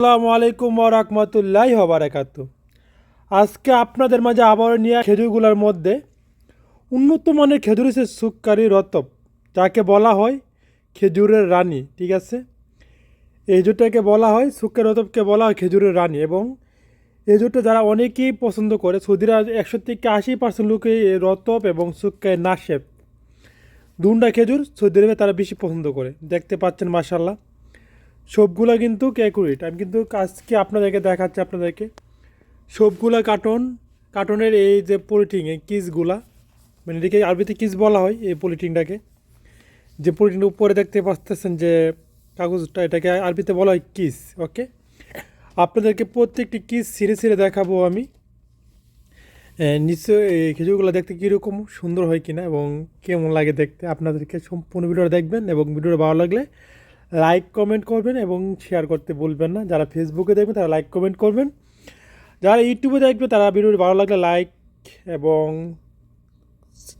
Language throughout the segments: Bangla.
আসসালামু আলাইকুম রহমতুল্লাহ হবারাকাত আজকে আপনাদের মাঝে আবার নিয়ে খেজুরগুলোর মধ্যে উন্নত মানের খেজুর হচ্ছে সুক্কারি রতব, যাকে বলা হয় খেজুরের রানী, ঠিক আছে? এই জুটাকে বলা হয়, সুক্কারি রতবকে বলা হয় খেজুরের রানী এবং এই জুটটা যারা অনেকেই পছন্দ করে, সৌদিরা একশো থেকে আশি পার্সেন্ট লোকে রতব এবং সুক্কায় নাশেপ দুন্ডা খেজুর সৌদি আরবে তারা বেশি পছন্দ করে, দেখতে পাচ্ছেন মাসাল্লাহ সবগুলা কিন্তু ক্যাকুরেট আমি কিন্তু আজকে আপনাদেরকে দেখাচ্ছি আপনাদেরকে। সবগুলা কার্টন কার্টনের এই যে পলিটিং এই কিসগুলা মানে এটাকে আরবিতে কিস বলা হয়, এই পলিটিংটাকে যে পলিটিংটা উপরে দেখতে পাচ্ছেন যে কাগজটা, এটাকে আরবিতে বলা হয় কিস ওকে আপনাদেরকে প্রত্যেকটি কিস ছিঁড়ে ছিঁড়ে দেখাবো আমি। নিশ্চয় এই খেজুরগুলো দেখতে কীরকম, সুন্দর হয় কিনা এবং কেমন লাগে দেখতে, আপনাদেরকে সম্পূর্ণ ভিডিওটা দেখবেন এবং ভিডিওটা ভালো লাগলে লাইক কমেন্ট করবেন এবং শেয়ার করতে ভুলবেন না। যারা ফেসবুকে দেখবেন, তারা লাইক কমেন্ট করবেন। যারা ইউটিউবে দেখবে তারা ভিডিওটি ভালো লাগলে লাইক এবং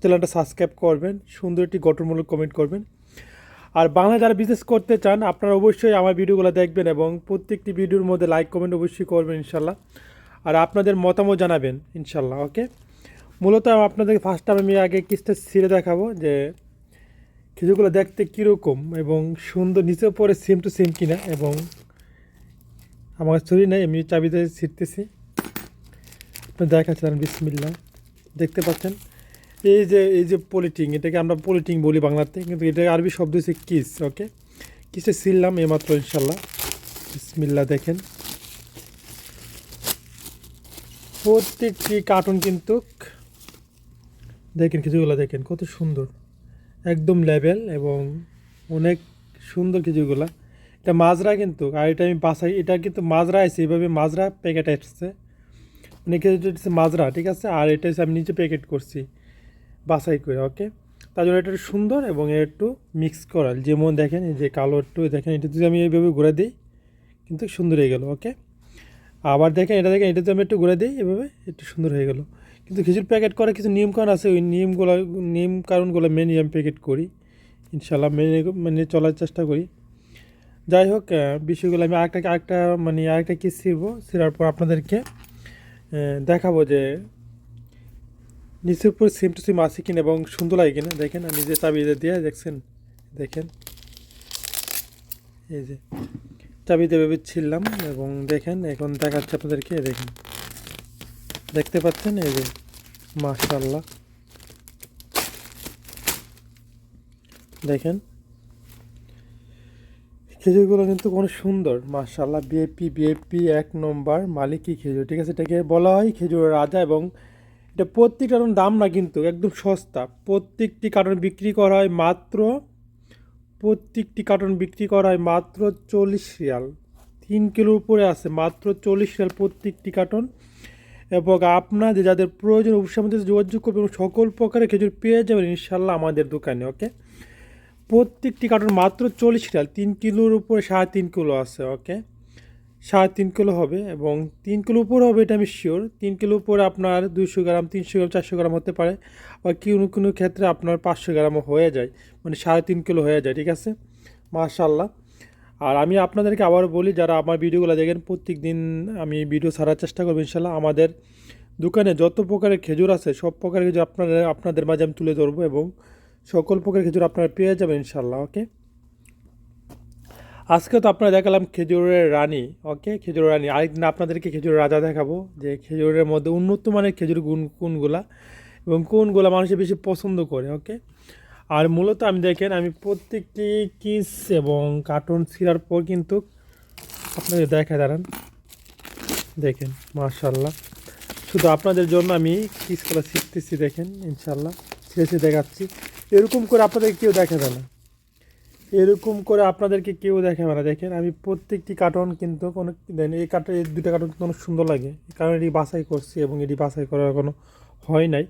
চ্যানেলটা সাবস্ক্রাইব করবেন। সুন্দর একটি গঠনমূলক কমেন্ট করবেন। আর বাংলা যারা বিজনেস করতে চান, আপনারা অবশ্যই আমার ভিডিওগুলো দেখবেন এবং প্রত্যেকটি ভিডিওর মধ্যে লাইক কমেন্ট অবশ্যই করবেন ইনশাল্লাহ আর আপনাদের মতামত জানাবেন ইনশাল্লাহ ওকে মূলত আপনাদেরকে ফার্স্ট টাইম আমি আগে কিস্তে ছিঁড়ে দেখাবো যে খেজুরগুলো দেখতে কীরকম এবং সুন্দর, নিচে পরে সেম টু সেম কিনা এবং আমার ছড়ি নেই, আমি চাবিতে ছিটতেছি। আপনি দেখাচ্ছেন বিসমিল্লা। দেখতে পাচ্ছেন? এই যে এই যে পলিটিং এটাকে আমরা পলিটিং বলি বাংলাতে, কিন্তু এটা আরবি শব্দ হচ্ছে কিস ওকে কিসে ছিললাম এইমাত্র ইনশাল্লাহ বিসমিল্লা, দেখেন। প্রত্যেকটি কার্টুন কিন্তু, দেখেন কিছুগুলো দেখেন কত সুন্দর। একদম লেভেল এবং অনেক সুন্দর কিছুগুলো এটা মাজরা কিন্তু, আর এটা আমি বাসাই এটা কিন্তু মাজরা আছে, এইভাবে মাজরা প্যাকেট আসছে। মানে হচ্ছে মাজরা, ঠিক আছে? আর এটা আমি নিচে প্যাকেট করছি বাসাই করে ওকে তার জন্য এটা সুন্দর এবং একটু মিক্স করা যেমন দেখেন, এই যে কালো একটু দেখেন, এটা যদি আমি এইভাবে ঘুরে দিই, কিন্তু সুন্দর হয়ে গেল ওকে আবার দেখেন, এটা দেখেন, এটা যদি আমি একটু ঘুরে দিই, এভাবে একটু সুন্দর হয়ে গেল। কিন্তু খিচুড়ি প্যাকেট করার কিছু নিয়মকানুন আছে, ওই নিয়মগুলো, নিয়ম কারণগুলো মেনে আমি প্যাকেট করি। ইনশাল্লাহ মেনে মেনে চলার চেষ্টা করি। যাই হোক বিষয়গুলো আমি আরেকটা আরেকটা মানে আরেকটা কি ছিড়বো, ছিঁড়ার পর আপনাদেরকে দেখাবো যে নিচের উপর সেম টু সিম আছে কিনা এবং সুন্দর লাগে কিনা। দেখেন, আমি যে চাবি দিয়ে, দেখছেন? দেখেন। এই যে, চাবি দিয়ে ভেবে ছিললাম এবং দেখেন, এখন দেখাচ্ছে আপনাদেরকে, দেখেন। দেখতে পাচ্ছেন? এই যে মাশাল্লাহ দেখেন। খেজুরগুলো কিন্তু অনেক সুন্দর মাশাল্লাহ বিএপি বিএপি এক নম্বর মালিকই খেজুর, ঠিক আছে? এটাকে বলা হয় খেজুরের রাজা এবং এটা প্রত্যেকটা কারণ দাম না কিন্তু, একদম সস্তা। প্রত্যেকটি কার্টন বিক্রি করা হয় মাত্র, প্রত্যেকটি কার্টন বিক্রি করা হয় মাত্র চল্লিশ রিয়াল। তিন কিলোর উপরে আছে, মাত্র চল্লিশ রিয়াল প্রত্যেকটি কার্টন। এবং আপনাদের যাদের প্রয়োজন, অবশ্যই আমাদের যোগাযোগ করবেন এবং সকল প্রকারের খেজুর পেয়ে যাবেন ইনশাল্লাহ আমাদের দোকানে, ওকে? প্রত্যেকটি কার্টন মাত্র চল্লিশ রিয়াল, তিন কিলোর উপরে সাড়ে তিন কিলো আছে, ওকে? সাড়ে তিন কিলো হবে এবং তিন কিলো উপরে হবে, এটা আমি শিওর তিন কিলো উপরে আপনার দুশো গ্রাম, তিনশো গ্রাম, চারশো গ্রাম হতে পারে বা কোনো কোনো ক্ষেত্রে আপনার পাঁচশো গ্রামও হয়ে যায় মানে সাড়ে তিন কিলো হয়ে যায়, ঠিক আছে? মাশাল্লাহ আর আমি আপনাদেরকে আবার বলি, যারা আমার ভিডিওগুলো দেখেন প্রত্যেক দিন আমি ভিডিও ছাড়ার চেষ্টা করব ইনশাল্লাহ। আমাদের দোকানে যত প্রকারের খেজুর আছে, সব প্রকারের খেজুর আপনাদের আপনাদের মাঝে আমি তুলে ধরবো এবং সকল প্রকারের খেজুর আপনারা পেয়ে যাবেন ইনশাল্লাহ, ওকে? আজকে তো আপনারা দেখালাম খেজুরের রানী, ওকে? খেজুরের রানী। আরেকদিন আপনাদেরকে খেজুরের রাজা দেখাবো, যে খেজুরের মধ্যে উন্নত মানের খেজুর গুণ কোনগুলা এবং কোনগুলা মানুষের বেশি পছন্দ করে, ওকে? আর মূলত আমি দেখেন, আমি প্রত্যেকটি কিস এবং কার্টুন ছিঁড়ার পর কিন্তু আপনাদের দেখা দাঁড়ান। দেখেন মার্শাল্লাহ শুধু আপনাদের জন্য আমি কিসগুলো শিখতেছি দেখেন ইনশাল্লাহ ছিঁড়ে ছিঁড়ে দেখাচ্ছি। এরকম করে আপনাদের কেউ দেখাবে না। এরকম করে আপনাদেরকে কেউ দেখাবে না। দেখেন, আমি প্রত্যেকটি কার্টন কিন্তু কোনো, দেন এই কার্টন এই দুটো কার্টন কিন্তু অনেক সুন্দর লাগে। কারণ এটি বাছাই করছি এবং এটি বাছাই করার কোনো হয় নাই।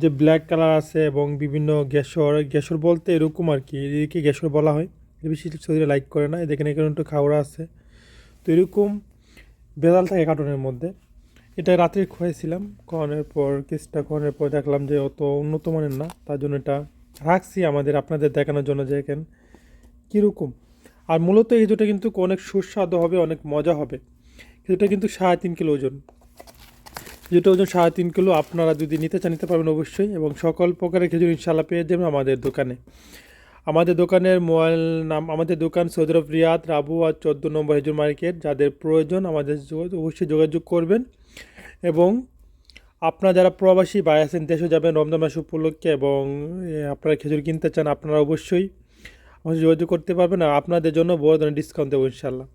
যে ব্ল্যাক কালার আছে এবং বিভিন্ন গ্যাসর গ্যাসর বলতে এরকম আর কি এদিকে গ্যাসর বলা হয়। বেশি শরীরে লাইক করে না দেখেন এখানে একটু খাওয়া আছে। তো এরকম বেদাল থাকে কার্টনের মধ্যে। এটা রাত্রে খুঁয়েছিলাম খাওয়ানোর পর, কেসটা খাওয়ানোর পর দেখলাম যে অত উন্নত মানের না, তার জন্য এটা রাখছি আমাদের, আপনাদের দেখানোর জন্য যে এখানে কীরকম। আর মূলত এই খেজুরটা কিন্তু অনেক সুস্বাদু হবে, অনেক মজা হবে। খেজুরটা কিন্তু সাড়ে তিন কিলো ওজন। যেটা ওজন সাড়ে তিন কিলো আপনারা যদি নিতে চান, নিতে পারবেন অবশ্যই এবং সকল প্রকারের খেজুর ইনশাল্লাহ পেয়ে যাবেন আমাদের দোকানে। আমাদের দোকানের মোবাইল নাম, আমাদের দোকান সৌদরফ রিয়াদ, রাবু আর চোদ্দ নম্বর হেজুর মার্কেট। যাদের প্রয়োজন আমাদের অবশ্যই যোগাযোগ করবেন এবং আপনারা যারা প্রবাসী বাই আছেন, দেশে যাবেন, রমজান মাস উপলক্ষে এবং আপনারা খেজুর কিনতে চান, আপনারা অবশ্যই আমাদের যোগাযোগ করতে পারবেন আর আপনাদের জন্য বড় ধরনের ডিসকাউন্ট দেবো ইনশাল্লাহ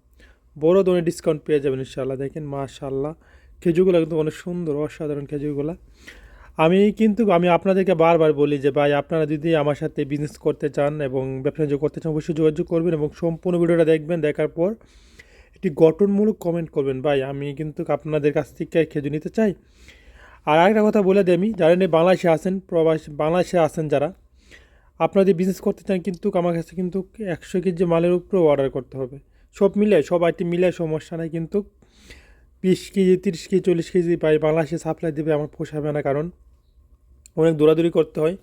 বড় ধরনের ডিসকাউন্ট পেয়ে যাবেন ইনশাল্লাহ দেখেন মাশাল্লাহ খেজুরগুলো কিন্তু অনেক সুন্দর, অসাধারণ খেজুরগুলো। আমি কিন্তু, আমি আপনাদেরকে বারবার বলি যে, ভাই, আপনারা যদি আমার সাথে বিজনেস করতে চান এবং ব্যবসা করতে চান, অবশ্যই যোগাযোগ করবেন এবং সম্পূর্ণ ভিডিওটা দেখবেন, দেখার পর একটি গঠনমূলক কমেন্ট করবেন। ভাই, আমি কিন্তু আপনাদের কাছ থেকে খেজুর নিতে চাই। আর আরেকটা কথা বলে দিই আমি, যারা নিয়ে বাংলাদেশে আসেন প্রবাস, বাংলাদেশে আসেন যারা, আপনারা যদি বিজনেস করতে চান, কিন্তু আমার কাছে কিন্তু একশো কেজি মালের উপরেও অর্ডার করতে হবে। সব মিলে, সব আইটেম মিলে সমস্যা নাই, কিন্তু বিশ কেজি, তিরিশ কেজি, চল্লিশ কেজি পাই, বাংলাদেশে সাপ্লাই দেবে আমার পোষাবে না, কারণ অনেক দৌড়াদৌড়ি করতে হয়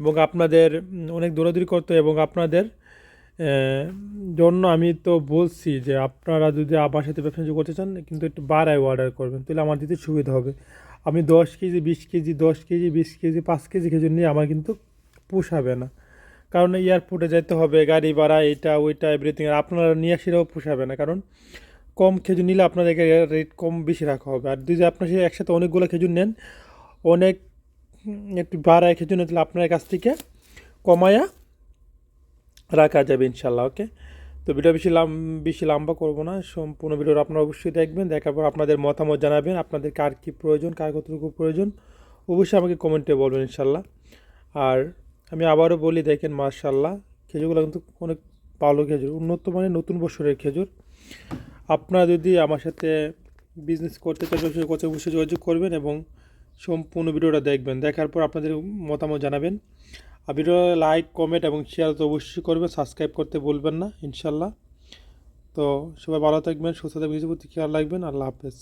এবং আপনাদের, অনেক দৌড়াদৌড়ি করতে হয় এবং আপনাদের জন্য আমি তো বলছি যে আপনারা যদি আমার সাথে ব্যবসা করতে চান, কিন্তু একটু বাড়ায় অর্ডার করবেন, তাহলে আমার দিতে সুবিধা হবে। আমি দশ কেজি, বিশ কেজি, দশ কেজি, বিশ কেজি, পাঁচ কেজি খেজুর নিয়ে আমার কিন্তু পোষাবে না। কারণ এয়ারপোর্টে যেতে হবে, গাড়ি ভাড়া, এটা, ওইটা এভরিথিং আর আপনারা নিয়ে আসলেও পোষাবে না, কারণ কম খেজুর নিলে আপনাদেরকে রেট কম বেশি রাখা হবে। আর যদি আপনার সে একসাথে অনেকগুলো খেজুর নেন, অনেক একটু বাড়ায় খেজুর নিতে হলে আপনার কাছ থেকে কমায়া রাখা যাবে ইনশাল্লাহ ওকে তো ভিডিও বেশি লাম, বেশি লম্বা করব না, সম্পূর্ণ ভিডিওটা আপনারা অবশ্যই দেখবেন, দেখার পর আপনাদের মতামত জানাবেন, আপনাদের কার কী প্রয়োজন, কার কতটুকু প্রয়োজন, অবশ্যই আমাকে কমেন্টে বলবেন ইনশাল্লাহ। আর আমি আবারও বলি, দেখেন মার্শাল্লাহ খেজুরগুলো কিন্তু অনেক ভালো খেজুর, উন্নত মানের, নতুন বছরের খেজুর। আপনারা যদি আমার সাথে বিজনেস করতে চান অবশ্যই কথা অবশ্যই যোগাযোগ করবেন এবং সম্পূর্ণ ভিডিওটা দেখবেন। দেখার পর আপনাদের মতামত জানাবেন। আর ভিডিও লাইক কমেন্ট এবং শেয়ার তো অবশ্যই করবেন। সাবস্ক্রাইব করতে বলবেন না ইনশাল্লাহ তো সবাই ভালো থাকবেন, সুস্থ থাকবেন খেয়াল রাখবেন আল্লাহ হাফেজ।